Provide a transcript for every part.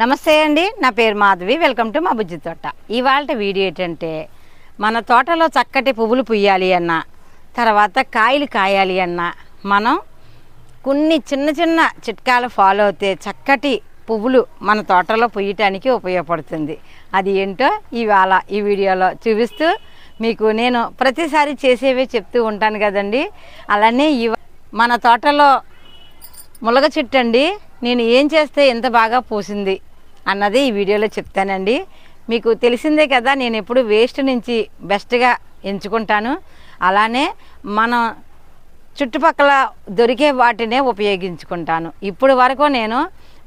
నమస్తే అండి నా పేరు మాధవి వెల్కమ్ టు మా బుజ్జి తోట. ఇవాళ వీడియో ఏంటంటే మన తోటలో చక్కటి పువ్వులు పుయ్యాలి అన్న తర్వాత కాయలు కాయాలి అన్న మనం కొన్ని చిన్న చిన్న చిట్కాలు ఫాలో అవుతే చక్కటి పువ్వులు మన తోటలో పుయ్యటానికి ఉపయోగపడుతుంది. అది ఏంటో ఇవాళ ఈ వీడియోలో చూపిస్తూ మీకు నేను ప్రతిసారి చేసేవే చెప్తూ ఉంటాను కదండి. అలానే ఇవ మన తోటలో ములగ చెట్టు అండి నేను ఏం చేస్తే ఎంత బాగా పూసింది అన్నది ఈ వీడియోలో చెప్తానండి. మీకు తెలిసిందే కదా నేను ఎప్పుడు వేస్ట్ నుంచి బెస్ట్గా ఎంచుకుంటాను. అలానే మనం చుట్టుపక్కల దొరికే వాటినే ఉపయోగించుకుంటాను. ఇప్పుడు వరకు నేను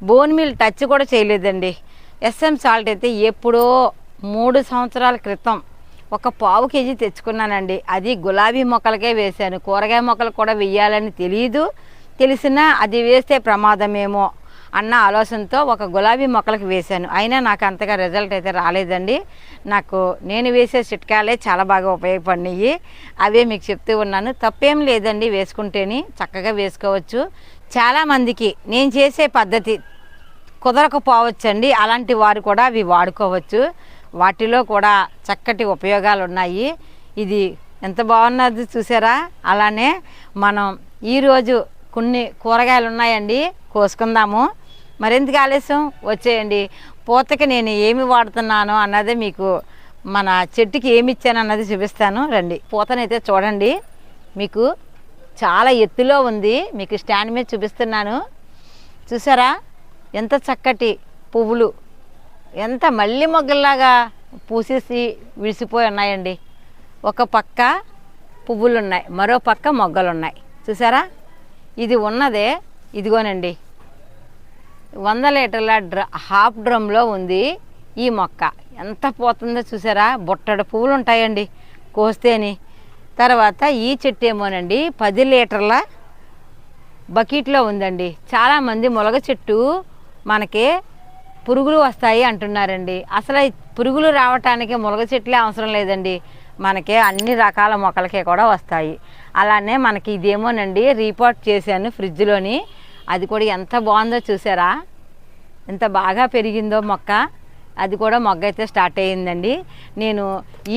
బోన్ మీల్ టచ్ కూడా చేయలేదండి. ఎస్ఎం సాల్ట్ అయితే ఎప్పుడో మూడు సంవత్సరాల క్రితం ఒక పావు కేజీ తెచ్చుకున్నానండి. అది గులాబీ మొక్కలకే వేశాను. కూరగాయ మొక్కలు కూడా వెయ్యాలని తెలియదు తెలిసినా అది వేస్తే ప్రమాదమేమో అన్న ఆలోచనతో ఒక గులాబీ మొక్కలకు వేశాను. అయినా నాకు అంతగా రిజల్ట్ అయితే రాలేదండి. నాకు నేను వేసే చిట్కాలే చాలా బాగా ఉపయోగపడినాయి. అవే మీకు చెప్తూ ఉన్నాను. తప్పేం లేదండి వేసుకుంటేనే చక్కగా వేసుకోవచ్చు. చాలామందికి నేను చేసే పద్ధతి కుదరకపోవచ్చండి. అలాంటి వారు కూడా అవి వాడుకోవచ్చు. వాటిలో కూడా చక్కటి ఉపయోగాలు ఉన్నాయి ఇది ఎంత బాగున్నది చూసారా? అలానే మనం ఈరోజు కొన్ని కూరగాయలు ఉన్నాయండి కోసుకుందాము. మరెందుకు ఆలస్యం? వచ్చేయండి. పూతకి నేను ఏమి వాడుతున్నాను అన్నదే మీకు మన చెట్టుకి ఏమి ఇచ్చాను అన్నది చూపిస్తాను. రండి. పూతనైతే చూడండి. మీకు చాలా ఎత్తులో ఉంది. మీకు స్టాండ్ మీద చూపిస్తున్నాను. చూసారా? ఎంత చక్కటి పువ్వులు. ఎంత మల్లి మొగ్గల్లాగా పూసేసి విడిసిపోయి ఉన్నాయండి. ఒక పక్క పువ్వులు ఉన్నాయి మరో పక్క మొగ్గలు ఉన్నాయి చూసారా? ఇది ఉన్నదే ఇదిగోనండి. వంద లీటర్ల డ్ర హాఫ్ డ్రమ్లో ఉంది ఈ మొక్క. ఎంత పోతుందో చూసారా? బుట్టడు పువ్వులు ఉంటాయండి కోస్తేని. తర్వాత ఈ చెట్టు ఏమోనండి పది లీటర్ల బకెట్లో ఉందండి. చాలామంది ములగ చెట్టు మనకి పురుగులు వస్తాయి అంటున్నారండి. అసలు పురుగులు రావటానికి ములగ చెట్లే అవసరం లేదండి. మనకి అన్ని రకాల మొక్కలకి కూడా వస్తాయి. అలానే మనకి ఇదేమోనండి రీపోర్ట్ చేశాను ఫ్రిడ్జ్లోని. అది కూడా ఎంత బాగుందో చూసారా? ఎంత బాగా పెరిగిందో మొక్క. అది కూడా మొగ్గ అయితే స్టార్ట్ అయ్యిందండి. నేను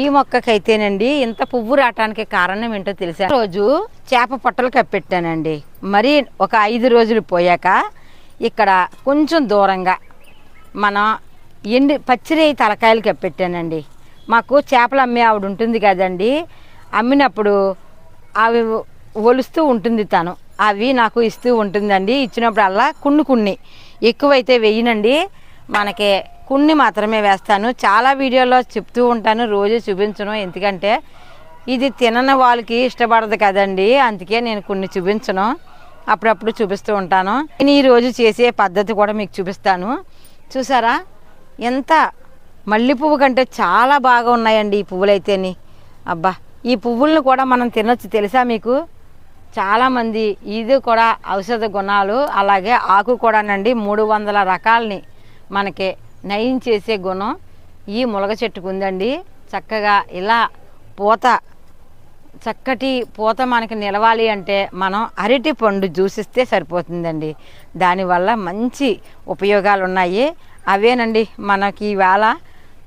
ఈ మొక్కకైతేనండి ఇంత పువ్వు రావటానికి కారణం ఏంటో తెలిసా? రోజు చేప పొట్టలు కప్పెట్టానండి. మరి ఒక ఐదు రోజులు పోయాక ఇక్కడ కొంచెం దూరంగా మనం ఎండి పచ్చిరేయి తలకాయలు కప్పెట్టానండి. మాకు చేపలు అమ్మే ఆవిడ ఉంటుంది కదండి. అమ్మినప్పుడు అవి ఒలుస్తూ ఉంటుంది తను. అవి నాకు ఇస్తూ ఉంటుందండి. ఇచ్చినప్పుడల్లా కొన్ని కొన్ని. ఎక్కువైతే వెయ్యనండి మనకి కొన్ని మాత్రమే వేస్తాను. చాలా వీడియోలో చెప్తూ ఉంటాను. రోజు చూపించను. ఎందుకంటే ఇది తినని వాళ్ళకి ఇష్టపడదు కదండి. అందుకే నేను కొన్ని చూపించను. అప్పుడప్పుడు చూపిస్తూ ఉంటాను. నేను ఈరోజు చేసే పద్ధతి కూడా మీకు చూపిస్తాను. చూసారా? ఎంత మల్లె పువ్వు కంటే చాలా బాగా ఉన్నాయండి ఈ పువ్వులైతేని. అబ్బా ఈ పువ్వులను కూడా మనం తినొచ్చు. తెలుసా మీకు? చాలామంది ఇది కూడా ఔషధ గుణాలు అలాగే ఆకు కూడానండి మూడు వందల రకాలని మనకి నయం చేసే గుణం ఈ ములగ చెట్టుకు ఉందండి. చక్కగా ఇలా పూత చక్కటి పూత మనకి నిలవాలి అంటే మనం అరటి పండు జ్యూసిస్తే సరిపోతుందండి. దానివల్ల మంచి ఉపయోగాలు ఉన్నాయి అవేనండి మనకి ఇవాళ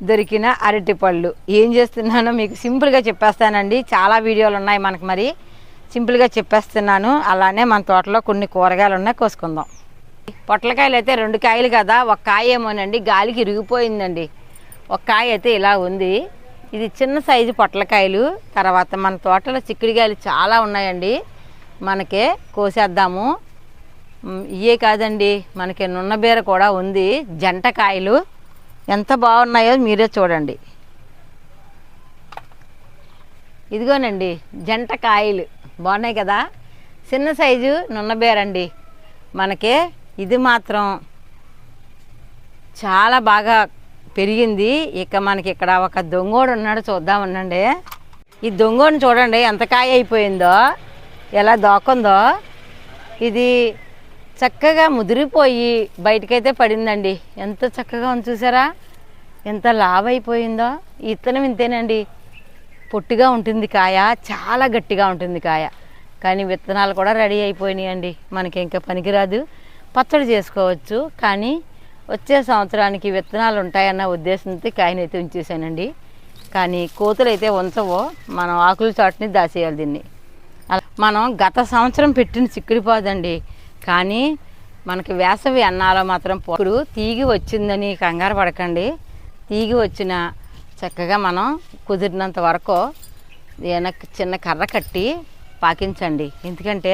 దొరికిన అరటి పళ్ళు ఏం చేస్తున్నానో మీకు సింపుల్గా చెప్పేస్తానండి. చాలా వీడియోలు ఉన్నాయి మనకు మరి. సింపుల్గా చెప్పేస్తున్నాను. అలానే మన తోటలో కొన్ని కూరగాయలు ఉన్నాయి కోసుకుందాం. పొట్లకాయలు అయితే రెండు కాయలు కదా ఒక కాయ ఏమోనండి. గాలికి ఇరిగిపోయిందండి. ఒక కాయ అయితే ఇలా ఉంది. ఇది చిన్న సైజు పొట్లకాయలు. తర్వాత మన తోటలో చిక్కుడికాయలు చాలా ఉన్నాయండి. మనకే కోసేద్దాము. ఇయే ఇవే కాదండి. మనకి నున్నబీర కూడా ఉంది. జంట కాయలు ఎంత బాగున్నాయో మీరే చూడండి. ఇదిగోనండి జంట కాయలు. బాగున్నాయి కదా? చిన్న సైజు నున్నబేరండి మనకి ఇది మాత్రం చాలా బాగా పెరిగింది. ఇక మనకి ఇక్కడ ఒక దొంగోడు ఉన్నాడు చూద్దాం ఉండండి ఈ దొంగోడిని చూడండి ఎంత కాయ అయిపోయిందో ఎలా దోకుందో ఇది చక్కగా ముదిరిపోయి బయటకైతే పడిందండి. ఎంత చక్కగా ఉంది చూసారా? ఎంత లావ్ అయిపోయిందో ఇత్తనం ఇంతేనండి. పొట్టిగా ఉంటుంది కాయ చాలా గట్టిగా ఉంటుంది కాయ. కానీ విత్తనాలు కూడా రెడీ అయిపోయినాయండి. మనకి ఇంకా పనికిరాదు. పచ్చడి చేసుకోవచ్చు. కానీ వచ్చే సంవత్సరానికి విత్తనాలు ఉంటాయన్న ఉద్దేశంతో కాయనైతే ఉంచేసానండి కానీ కోతులు అయితే ఉంచవో. మనం ఆకుల చాటుని దాచేయాలి దీన్ని. అలా మనం గత సంవత్సరం పెట్టిన చిక్కుడిపోదండి. కానీ మనకి వేసవి అన్నాలో మాత్రం ఇప్పుడు తీగి వచ్చిందని కంగారు పడకండి. తీగి వచ్చిన చక్కగా మనం కుదిరినంత వరకు ఏదైనా చిన్న కర్ర కట్టి పాకించండి. ఎందుకంటే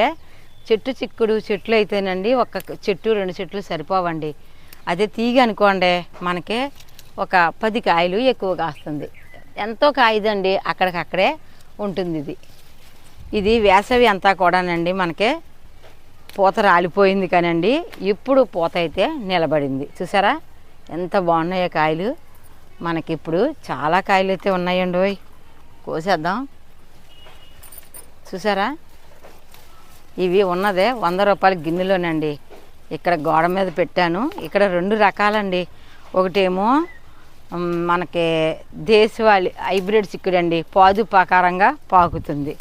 చెట్టు చిక్కుడు చెట్లు అయితేనండి ఒక చెట్టు రెండు చెట్లు సరిపోవండి. అదే తీగ అనుకోండి మనకి ఒక పది కాయలు ఎక్కువ కాస్తుంది. ఎంతో కాయదండి అక్కడికక్కడే ఉంటుంది ఇది ఇది వేసవి అంతా కూడానండి మనకి పూత రాలిపోయింది కానండి. ఇప్పుడు పూత అయితే నిలబడింది. చూసారా? ఎంత బాగున్నాయో కాయలు. మనకి ఇప్పుడు చాలా కాయలు అయితే ఉన్నాయండి కోసేద్దాం. చూసారా? ఇవి ఉన్నదే వంద రూపాయల గిన్నెలోనండి. ఇక్కడ గోడ మీద పెట్టాను. ఇక్కడ రెండు రకాలండి. ఒకటేమో మనకి దేశవాళి హైబ్రిడ్ చిక్కుడండి. పాదు పాకారంగా పాకుతుంది.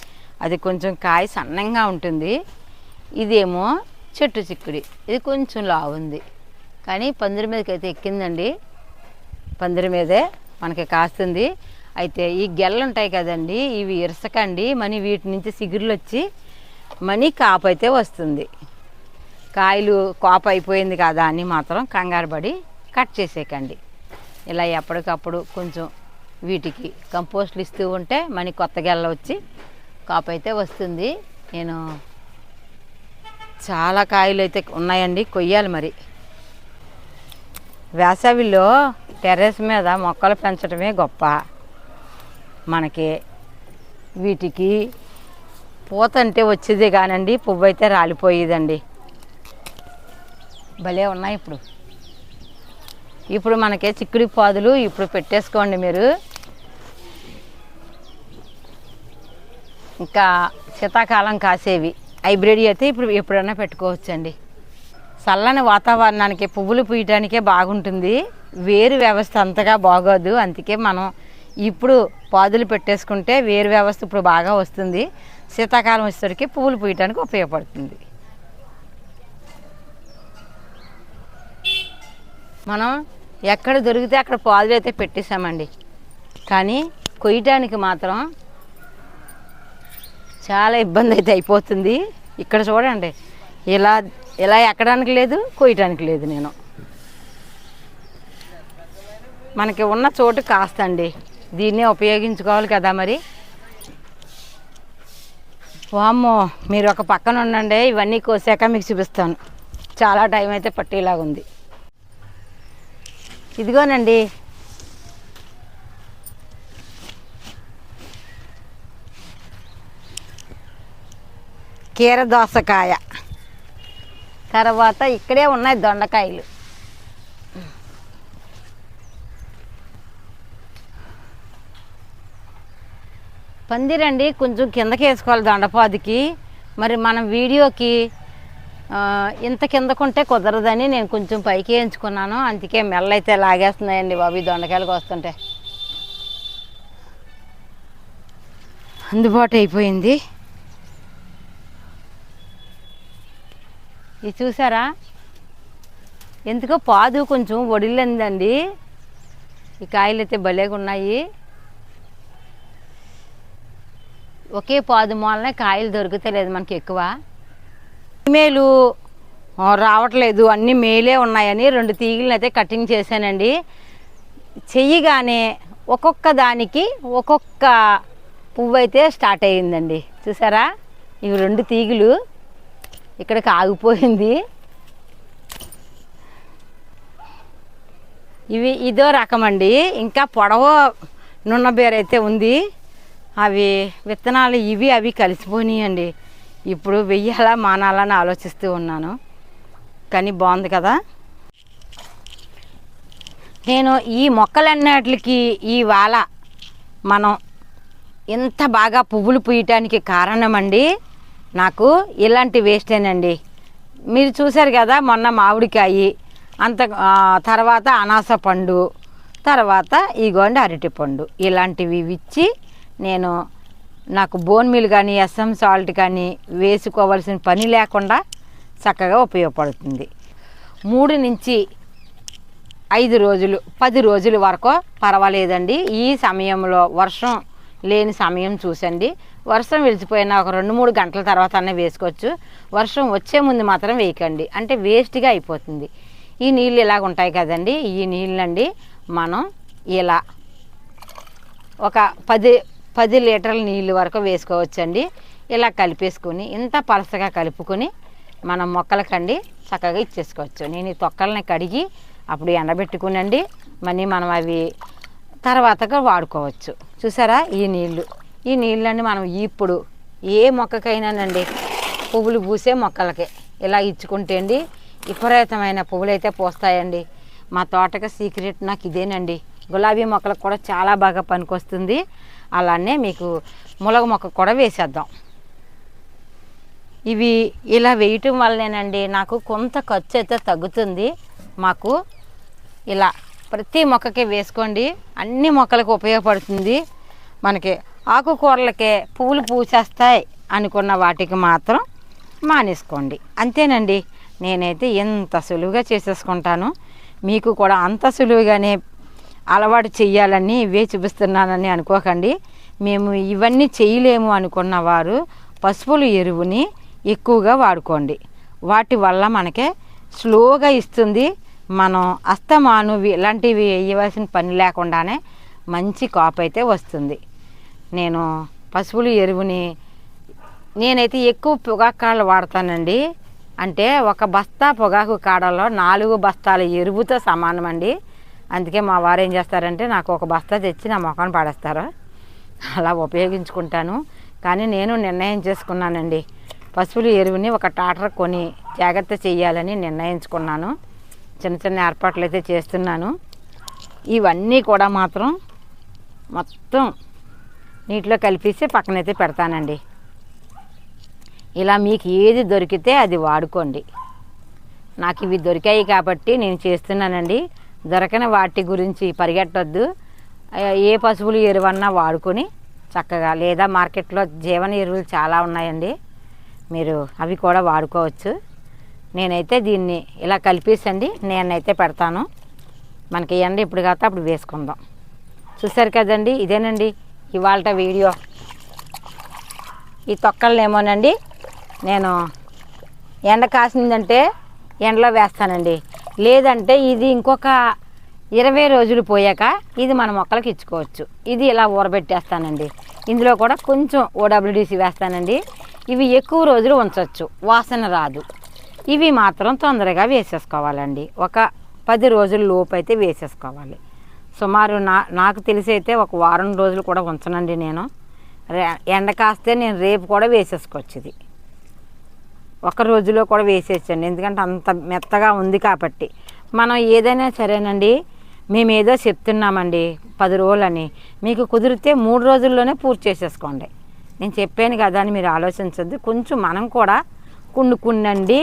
అది కొంచెం కాయ సన్నంగా ఉంటుంది. ఇదేమో చెట్టు చిక్కుడి. ఇది కొంచెం లావుంది కానీ పందిరి మీదకి అయితే ఎక్కిందండి. పందిరి మీదే మనకి కాస్తుంది. అయితే ఈ గెల్లు ఉంటాయి కదండి ఇవి ఇరసకండి మనీ వీటి నుంచి సిగురులు వచ్చి మనీ కాపు అయితే వస్తుంది. కాయలు కాపు అయిపోయింది కదా అని మాత్రం కంగారు పడి కట్ చేసేయకండి. ఇలా ఎప్పటికప్పుడు కొంచెం వీటికి కంపోస్ట్లు ఇస్తూ ఉంటే మనీ కొత్త గెల్ల వచ్చి కాపు అయితే వస్తుంది. నేను చాలా కాయలు అయితే ఉన్నాయండి. కొయ్యాలి మరి. వేసవిలో టెర్రస్ మీద మొక్కలు పెంచడమే గొప్ప. మనకి వీటికి పూత అంటే వచ్చేది కానండి. పువ్వు అయితే రాలిపోయేదండి. భలే ఉన్నాయి ఇప్పుడు. ఇప్పుడు మనకి చిక్కుడి పాదులు ఇప్పుడు పెట్టేసుకోండి మీరు. ఇంకా శీతాకాలం కాసేవి. హైబ్రిడ్ అయితే ఇప్పుడు ఎప్పుడైనా పెట్టుకోవచ్చండి. చల్లని వాతావరణానికి పువ్వులు పూయటానికే బాగుంటుంది. వేరు వ్యవస్థ అంతగా బాగోదు. అందుకే మనం ఇప్పుడు పాదులు పెట్టేసుకుంటే వేరు వ్యవస్థ ఇప్పుడు బాగా వస్తుంది. శీతాకాలం వచ్చేసరికి పువ్వులు పూయటానికి ఉపయోగపడుతుంది. మనం ఎక్కడ దొరికితే అక్కడ పాదులు అయితే పెట్టేశామండి. కానీ కొయ్యటానికి మాత్రం చాలా ఇబ్బంది అయితే అయిపోతుంది. ఇక్కడ చూడండి ఇలా ఇలా ఎక్కడానికి లేదు కొయ్యటానికి లేదు నేను. మనకి ఉన్న చోటు కాస్తండి. దీన్నే ఉపయోగించుకోవాలి కదా మరి. వామ్మో మీరు ఒక పక్కన ఉండండి ఇవన్నీ కోసాక మీకు చూపిస్తాను. చాలా టైం అయితే పట్టేలాగా ఉంది ఇదిగోనండి కీర దోసకాయ. తర్వాత ఇక్కడే ఉన్నాయి దొండకాయలు. పందిరండి కొంచెం కిందకి వేసుకోవాలి దొండపాదికి. మరి మనం వీడియోకి ఇంత కిందకుంటే కుదరదని నేను కొంచెం పైకి వేయించుకున్నాను. అందుకే మెల్లైతే లాగేస్తున్నాయండి బాబు దొండకాయలకు వస్తుంటే. అందుబాటు అయిపోయింది. ఇది చూసారా? ఎందుకో పాదు కొంచెం వడిలిందండి ఈ కాయలు అయితే భలేగా ఉన్నాయి ఒకే పాదు మూలనే కాయలు దొరుకుతలేదు మనకి ఎక్కువ మేలు రావట్లేదు. అన్నీ మేలే ఉన్నాయని రెండు తీగలను అయితే కటింగ్ చేశానండి. చెయ్యగానే ఒక్కొక్క దానికి ఒక్కొక్క పువ్వు అయితే స్టార్ట్ అయ్యిందండి. చూసారా? ఇవి రెండు తీగలు. ఇక్కడికి ఆగిపోయింది. ఇవి ఇదో రకం అండి. ఇంకా పొడవ నున్న అయితే ఉంది. అవి విత్తనాలు ఇవి అవి కలిసిపోయినాయండి. ఇప్పుడు వెయ్యాలా మానాలని ఆలోచిస్తూ ఉన్నాను. కానీ బాగుంది కదా. నేను ఈ మొక్కలన్నిటికి ఇవాళ మనం ఇంత బాగా పువ్వులు పూయటానికి కారణమండి. నాకు ఇలాంటి వేస్టేనండి మీరు చూశారు కదా మొన్న మామిడికాయ అంత తర్వాత అనాస పండు తర్వాత ఇగోండి అరటి పండు. ఇలాంటివి ఇచ్చి నేను నాకు బోన్ మీల్ కానీ ఎస్ఎం సాల్ట్ కానీ వేసుకోవాల్సిన పని లేకుండా చక్కగా ఉపయోగపడుతుంది. మూడు నుంచి ఐదు రోజులు పది రోజుల వరకు పర్వాలేదండి. ఈ సమయంలో వర్షం లేని సమయం చూసండి. వర్షం విడిచిపోయిన ఒక రెండు మూడు గంటల తర్వాత అన్న వేసుకోవచ్చు. వర్షం వచ్చే ముందు మాత్రం వేయకండి. అంటే వేస్ట్గా అయిపోతుంది. ఈ నీళ్ళు ఇలాగ ఉంటాయి కదండి. ఈ నీళ్ళండి మనం ఇలా ఒక పది పది లీటర్ల నీళ్ళు వరకు వేసుకోవచ్చండి. ఇలా కలిపేసుకొని ఇంత పలసగా కలుపుకొని మనం మొక్కలకండి చక్కగా ఇచ్చేసుకోవచ్చు. నేను ఈ తొక్కల్ని కడిగి అప్పుడు ఎండబెట్టుకునండి. మనీ మనం అవి తర్వాతగా వాడుకోవచ్చు. చూసారా ఈ నీళ్ళు? ఈ నీళ్ళని మనం ఇప్పుడు ఏ మొక్కకైనానండి పువ్వులు పూసే మొక్కలకి. ఇలా ఇచ్చుకుంటే అండి విపరీతమైన పువ్వులు అయితే పూస్తాయండి. మా తోటకి సీక్రెట్ నాకు ఇదేనండి. గులాబీ మొక్కలకు కూడా చాలా బాగా పనికొస్తుంది. అలానే మీకు ములగ మొక్క కూడా వేసేద్దాం. ఇవి ఇలా వేయటం వల్లనేనండి నాకు కొంత ఖర్చు అయితే తగ్గుతుంది. మాకు ఇలా ప్రతి మొక్కకి వేసుకోండి. అన్ని మొక్కలకు ఉపయోగపడుతుంది. మనకి ఆకుకూరలకే పువ్వులు పూసేస్తాయి అనుకున్న వాటికి మాత్రం మానేసుకోండి. అంతేనండి నేనైతే ఎంత సులువుగా చేసేసుకుంటాను. మీకు కూడా అంత సులువుగానే అలవాటు చేయాలని ఇవే చూపిస్తున్నానని అనుకోకండి. మేము ఇవన్నీ చేయలేము అనుకున్న వారు పసుపులు ఎరువుని ఎక్కువగా వాడుకోండి. వాటి వల్ల మనకి స్లోగా ఇస్తుంది. మనం అస్తమాను ఇలాంటివి వేయవలసిన పని లేకుండానే మంచి కాపు అయితే వస్తుంది. నేను పశువుల ఎరువుని నేనైతే ఎక్కువ పొగాకు కాడలు వాడతానండి. అంటే ఒక బస్తా పొగాకు కాడలో నాలుగు బస్తాల ఎరువుతో సమానం అండి అందుకే మా వారు ఏం చేస్తారంటే నాకు ఒక బస్తా తెచ్చి నా మొఖాన్ని పడేస్తారు. అలా ఉపయోగించుకుంటాను. కానీ నేను నిర్ణయం చేసుకున్నానండి. పశువుల ఎరువుని ఒక టాటర్ కొని జాగ్రత్త చేయాలని నిర్ణయించుకున్నాను. చిన్న చిన్న ఏర్పాట్లు అయితే చేస్తున్నాను. ఇవన్నీ కూడా మాత్రం మొత్తం నీటిలో కలిపేసి పక్కనైతే పెడతానండి. ఇలా మీకు ఏది దొరికితే అది వాడుకోండి. నాకు ఇవి దొరికాయి కాబట్టి నేను చేస్తున్నానండి. దొరకని వాటి గురించి పరిగెట్టొద్దు. ఏ పశువులు ఎరువన్నా వాడుకొని చక్కగా లేదా మార్కెట్లో జీవన ఎరువులు చాలా ఉన్నాయండి. మీరు అవి కూడా వాడుకోవచ్చు. నేనైతే దీన్ని ఇలా కలిపేసండి. నేనైతే పెడతాను. మనకి ఎండ ఇప్పుడు కాకపోతే అప్పుడు వేసుకుందాం. చూసారు కదండి? ఇదేనండి. ఇవాళ వీడియో. ఈ తొక్కలనేమోనండి నేను ఎండ కాసిందంటే ఎండలో వేస్తానండి. లేదంటే ఇది ఇంకొక ఇరవై రోజులు పోయాక ఇది మన మొక్కలకి ఇచ్చుకోవచ్చు. ఇది ఇలా ఊరబెట్టేస్తానండి. ఇందులో కూడా కొంచెం ఓడబ్ల్యూడిసి వేస్తానండి. ఇవి ఎక్కువ రోజులు ఉంచవచ్చు వాసన రాదు. ఇవి మాత్రం తొందరగా వేసేసుకోవాలండి. ఒక పది రోజుల లోపు అయితే వేసేసుకోవాలి. సుమారు నా నాకు తెలిసి అయితే ఒక వారం రోజులు కూడా ఉంచనండి నేను. ఎండ కాస్తే నేను రేపు కూడా వేసేసుకోవచ్చు ఇది ఒక రోజులో కూడా వేసేసండి ఎందుకంటే అంత మెత్తగా ఉంది కాబట్టి. మనం ఏదైనా సరేనండి మేము ఏదో చెప్తున్నామండి పది రోజులని. మీకు కుదిరితే మూడు రోజుల్లోనే పూర్తి చేసేసుకోండి. నేను చెప్పాను కదా అని మీరు ఆలోచించద్దు. కొంచెం మనం కూడా కొన్ని కొన్నండి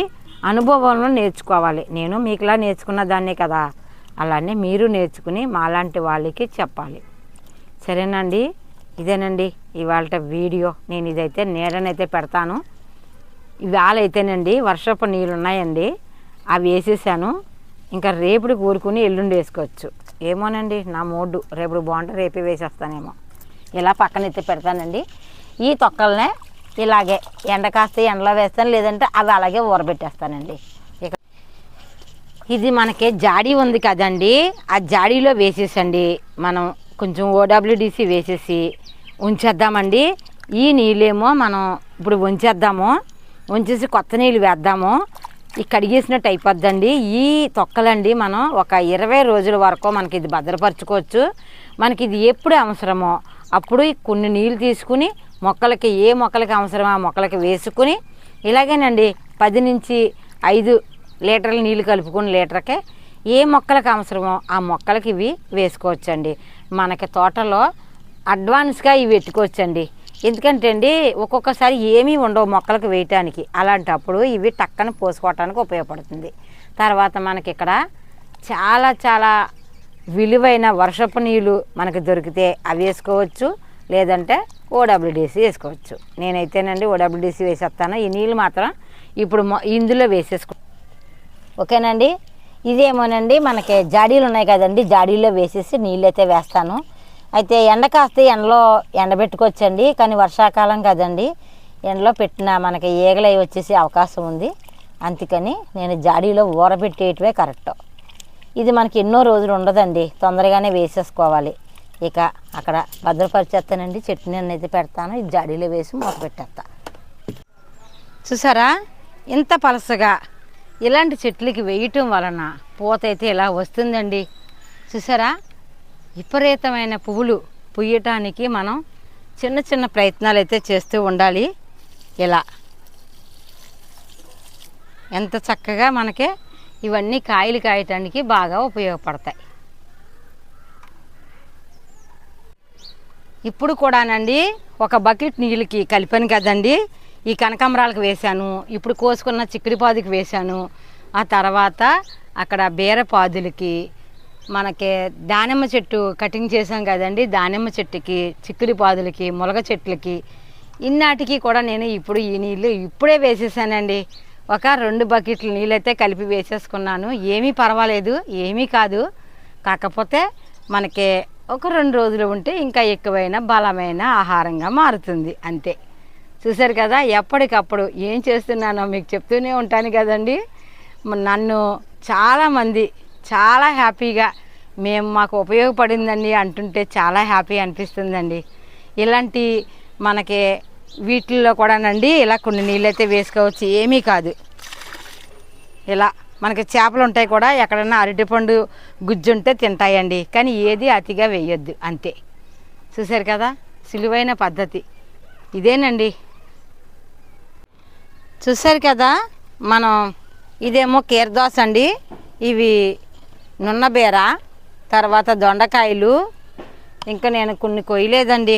అనుభవంలో నేర్చుకోవాలి. నేను మీకులా నేర్చుకున్న దాన్నే కదా. అలానే మీరు నేర్చుకుని మాలాంటి వాళ్ళకి చెప్పాలి. సరేనండి? ఇదేనండి ఇవాళ వీడియో. నేను ఇదైతే నీడనైతే పెడతాను. ఇవాళ అయితేనండి వర్షపు నీళ్ళు ఉన్నాయండి అవి వేసేసాను. ఇంకా రేపుడు కూరుకుని ఎల్లుండి వేసుకోవచ్చు. ఏమోనండి నా మూడు. రేపుడు బాగుంటే రేపే వేసేస్తానేమో. ఇలా పక్కన ఎత్తి పెడతానండి. ఈ తొక్కలనే ఇలాగే ఎండ కాస్తే ఎండలో వేస్తాను. లేదంటే అవి అలాగే ఊరబెట్టేస్తానండి. ఇది మనకి జాడీ ఉంది కదండి. ఆ జాడీలో వేసేసండి. మనం కొంచెం ఓడబ్ల్యూడిసి వేసేసి ఉంచేద్దామండి. ఈ నీళ్ళేమో మనం ఇప్పుడు ఉంచేద్దాము ఉంచేసి కొత్త నీళ్ళు వేద్దాము. ఈ కడిగేసినట్టు అయిపోద్దండి. ఈ తొక్కలండి మనం ఒక ఇరవై రోజుల వరకు మనకి ఇది భద్రపరచుకోవచ్చు. మనకి ఇది ఎప్పుడు అవసరమో అప్పుడు కొన్ని నీళ్ళు తీసుకుని మొక్కలకి ఏ మొక్కలకి అవసరమో ఆ మొక్కలకి వేసుకుని ఇలాగేనండి. పది నుంచి ఐదు లీటర్లు నీళ్ళు కలుపుకుని లీటర్కే ఏ మొక్కలకు అవసరమో ఆ మొక్కలకి ఇవి వేసుకోవచ్చండి. మనకి తోటలో అడ్వాన్స్గా ఇవి పెట్టుకోవచ్చండి. ఎందుకంటే అండి ఒక్కొక్కసారి ఏమీ ఉండవు మొక్కలకు వేయటానికి. అలాంటప్పుడు ఇవి టక్కన పోసుకోవటానికి ఉపయోగపడుతుంది. తర్వాత మనకి ఇక్కడ చాలా చాలా విలువైన వర్షపు నీళ్ళు మనకి దొరికితే అవి వేసుకోవచ్చు. లేదంటే ఓడబ్ల్యూడిసి వేసుకోవచ్చు. నేనైతేనండి ఓడబ్ల్యూడిసి వేసేస్తాను. ఈ నీళ్ళు మాత్రం ఇప్పుడు ఇందులో వేసేసుకో ఓకేనండి? ఇదేమోనండి మనకి జాడీలు ఉన్నాయి కదండి జాడీలో వేసేసి నీళ్ళు అయితే వేస్తాను. అయితే ఎండ కాస్తే ఎండలో ఎండబెట్టుకోవచ్చండి కానీ వర్షాకాలం కదండి. ఎండలో పెట్టిన మనకి ఈగలు అవి వచ్చేసే అవకాశం ఉంది. అందుకని నేను జాడీలో ఊరబెట్టేయటమే కరెక్ట్. ఇది మనకి ఎన్నో రోజులు ఉండదండి తొందరగానే వేసేసుకోవాలి. ఇక అక్కడ భద్రపరిచేస్తానండి చట్నీ అయితే పెడతాను ఇది జాడీలో వేసి మూత పెట్టేస్తా. చూసారా? ఇంత పలసగా. ఇలాంటి చెట్లకి వేయటం వలన పూత అయితే ఇలా వస్తుందండి? చూసారా? విపరీతమైన పువ్వులు పుయ్యటానికి మనం చిన్న చిన్న ప్రయత్నాలు అయితే చేస్తూ ఉండాలి. ఇలా. ఎంత చక్కగా మనకి ఇవన్నీ కాయలు కాయటానికి బాగా ఉపయోగపడతాయి. ఇప్పుడు కూడానండి ఒక బకెట్ నీళ్ళకి కలిపాను కదండి. ఈ కనకాంబరాలకు వేశాను ఇప్పుడు కోసుకున్న చిక్కుడి పాదుకి వేశాను. ఆ తర్వాత అక్కడ బీర పాదులకి మనకి దానిమ్మ చెట్టు కటింగ్ చేసాం కదండి దానిమ్మ చెట్టుకి చిక్కుడి పాదులకి ములగ చెట్లకి. ఇన్నాటికి కూడా నేను ఇప్పుడు ఈ నీళ్ళు ఇప్పుడే వేసేసానండి. ఒక రెండు బకెట్లు నీళ్ళైతే కలిపి వేసేసుకున్నాను. ఏమీ పర్వాలేదు ఏమీ కాదు. కాకపోతే మనకి ఒక రెండు రోజులు ఉంటే ఇంకా ఎక్కువైన బలమైన ఆహారంగా మారుతుంది అంతే. చూశారు కదా ఎప్పటికప్పుడు ఏం చేస్తున్నానో మీకు చెప్తూనే ఉంటాను కదండి. నన్ను చాలామంది చాలా హ్యాపీగా మేము మాకు ఉపయోగపడిందండి అంటుంటే చాలా హ్యాపీ అనిపిస్తుందండి. ఇలాంటి మనకి వీటిల్లో కూడానండి ఇలా కొన్ని నీళ్ళైతే వేసుకోవచ్చు ఏమీ కాదు. ఇలా మనకి చేపలు ఉంటాయి కూడా ఎక్కడన్నా అరటిపండు గుజ్జు ఉంటే తింటాయండి కానీ ఏది అతిగా వేయొద్దు అంతే. చూశారు కదా సులువైన పద్ధతి. ఇదేనండి. చూశారు కదా మనం ఇదేమో కీరదోస అండి. ఇవి నున్నబీర తర్వాత దొండకాయలు ఇంకా నేను కొన్ని కొయ్యలేదండి.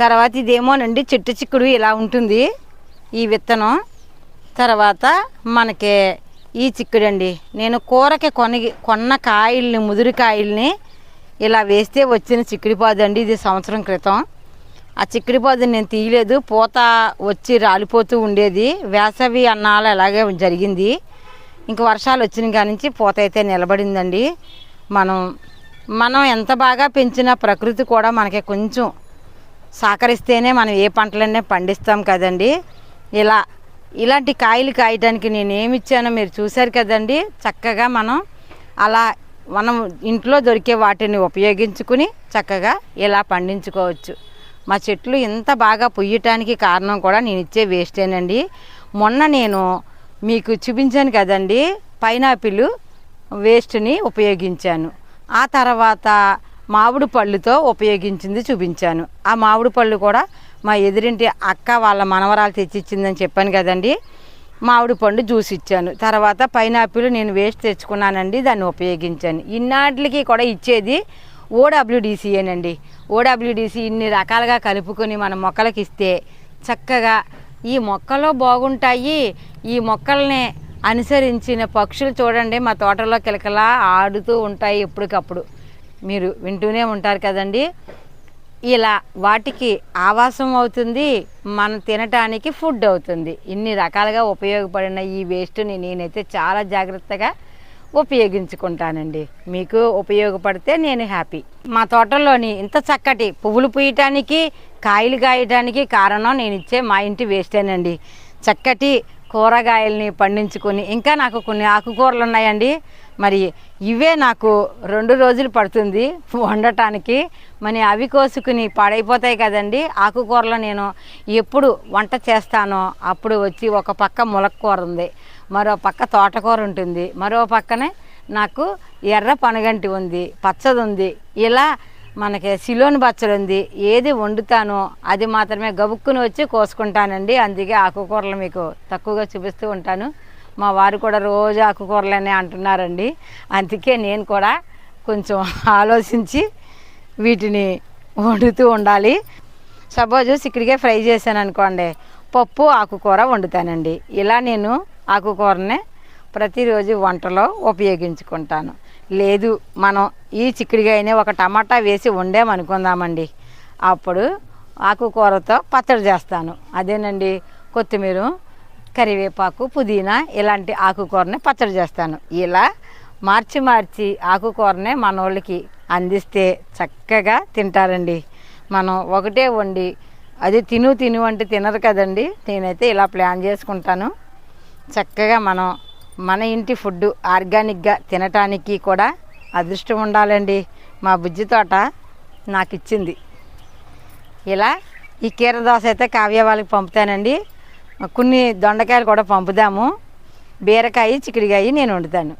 తర్వాత ఇదేమోనండి చెట్టు చిక్కుడు ఇలా ఉంటుంది ఈ విత్తనం. తర్వాత మనకి ఈ చిక్కుడండి. నేను కూరకి కొని కొన్న కాయల్ని ముదురు కాయల్ని ఇలా వేస్తే వచ్చిన చిక్కుడిపోదండి ఇది సంవత్సరం క్రితం. ఆ చిక్కుడిపాదు నేను తీయలేదు. పూత వచ్చి రాలిపోతూ ఉండేది. వేసవి అన్నాలు అలాగే జరిగింది. ఇంక వర్షాలు వచ్చిన కాడి నుంచి పూత అయితే నిలబడిందండి. మనం మనం ఎంత బాగా పెంచినా ప్రకృతి కూడా మనకి కొంచెం సహకరిస్తేనే మనం ఏ పంటలన్నీ పండిస్తాం కదండి. ఇలా ఇలాంటి కాయలు కాయటానికి నేను ఏమి ఇచ్చానో మీరు చూశారు కదండి. చక్కగా మనం అలా మనం ఇంట్లో దొరికే వాటిని ఉపయోగించుకుని చక్కగా ఇలా పండించుకోవచ్చు. మా చెట్లు ఇంత బాగా పొయ్యటానికి కారణం కూడా నేను ఇచ్చే వేస్టేనండి మొన్న నేను మీకు చూపించాను కదండి పైనాపిల్ వేస్ట్ని ఉపయోగించాను. ఆ తర్వాత మామిడి పళ్ళుతో ఉపయోగించింది చూపించాను. ఆ మామిడి పళ్ళు కూడా మా ఎదురింటి అక్క వాళ్ళ మనవరాలు తెచ్చిచ్చిందని చెప్పాను కదండి. మామిడి పండు జ్యూస్ ఇచ్చాను. తర్వాత పైనాపిల్ నేను వేస్ట్ తెచ్చుకున్నానండి దాన్ని ఉపయోగించాను. ఇన్నాటికి కూడా ఇచ్చేది ఓడబ్ల్యూడిసిఏనండి ఓడబ్ల్యూడిసి ఇన్ని రకాలుగా కలుపుకొని మన మొక్కలకి ఇస్తే చక్కగా ఈ మొక్కలు బాగుంటాయి. ఈ మొక్కల్ని అనుసరించిన పక్షులు చూడండి. మా తోటలో కిలకలా ఆడుతూ ఉంటాయి ఎప్పటికప్పుడు. మీరు వింటూనే ఉంటారు కదండి. ఇలా వాటికి ఆవాసం అవుతుంది. మనం తినటానికి ఫుడ్ అవుతుంది. ఇన్ని రకాలుగా ఉపయోగపడిన ఈ వేస్ట్ని నేనైతే చాలా జాగ్రత్తగా ఉపయోగించుకుంటానండి. మీకు ఉపయోగపడితే నేను హ్యాపీ. మా తోటలోని ఇంత చక్కటి పువ్వులు పూయటానికి కాయలు కాయటానికి కారణం నేను ఇచ్చే మా ఇంటి వేస్టేనండి. చక్కటి కూరగాయల్ని పండించుకొని ఇంకా నాకు కొన్ని ఆకుకూరలు ఉన్నాయండి మరి ఇవే నాకు రెండు రోజులు పడుతుంది వండటానికి. మరి అవి కోసుకుని పాడైపోతాయి కదండి. ఆకుకూరలు నేను ఎప్పుడు వంట చేస్తానో అప్పుడు వచ్చి ఒక పక్క ములక్కూర ఉంది. మరో పక్క తోటకూర ఉంటుంది. మరో పక్కనే నాకు ఎర్ర పనగంటి ఉంది పచ్చది ఉంది. ఇలా మనకి సిలోని బచ్చలు ఉంది. ఏది వండుతానో అది మాత్రమే గబుక్కుని వచ్చి కోసుకుంటానండి. అందుకే ఆకుకూరలు మీకు తక్కువగా చూపిస్తూ ఉంటాను. మా వారు కూడా రోజు ఆకుకూరలనే అంటున్నారండి. అందుకే నేను కూడా కొంచెం ఆలోచించి వీటిని వండుతూ ఉండాలి. సపోజ్ సిక్కిడిగా ఫ్రై చేశాను అనుకోండి పప్పు ఆకుకూర వండుతానండి. ఇలా నేను ఆకుకూరనే ప్రతిరోజు వంటలో ఉపయోగించుకుంటాను. లేదు మనం ఈ చిక్కుడికాయనే ఒక టమాటా వేసి వండామనుకుందామండి అప్పుడు ఆకుకూరతో పచ్చడి చేస్తాను. అదేనండి కొత్తిమీర కరివేపాకు పుదీనా ఇలాంటి ఆకుకూరని పచ్చడి చేస్తాను. ఇలా మార్చి మార్చి ఆకుకూరనే మన వాళ్ళకి అందిస్తే చక్కగా తింటారండి. మనం ఒకటే వండి అది తిను తిను అంటే తినరు కదండి. నేనైతే ఇలా ప్లాన్ చేసుకుంటాను. చక్కగా మనం మన ఇంటి ఫుడ్ ఆర్గానిక్గా తినటానికి కూడా అదృష్టం ఉండాలండి. మా బుజ్జి తోట నాకు ఇచ్చింది ఇలా ఈ కీర దోశ అయితే కావ్య వాళ్ళకి పంపుతానండి. కొన్ని దొండకాయలు కూడా పంపుదాము. బీరకాయ చిక్కుడికాయ నేను వండుతాను.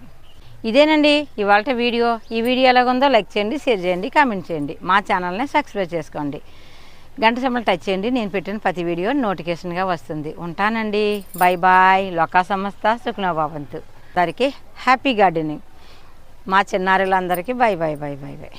ఇదేనండి ఇవాళ వీడియో. ఈ వీడియో ఎలాగుందో లైక్ చేయండి షేర్ చేయండి కామెంట్ చేయండి. మా ఛానల్ని సబ్స్క్రైబ్ చేసుకోండి. గంట సమయం టచ్ చేయండి. నేను పెట్టిన ప్రతి వీడియో నోటిఫికేషన్గా వస్తుంది. ఉంటానండి. Bye bye. లోకా సంస్థ సుఖ్నోభావంతు. అందరికీ హ్యాపీ గార్డెనింగ్. మా చిన్నారులందరికీ bye bye bye bye bye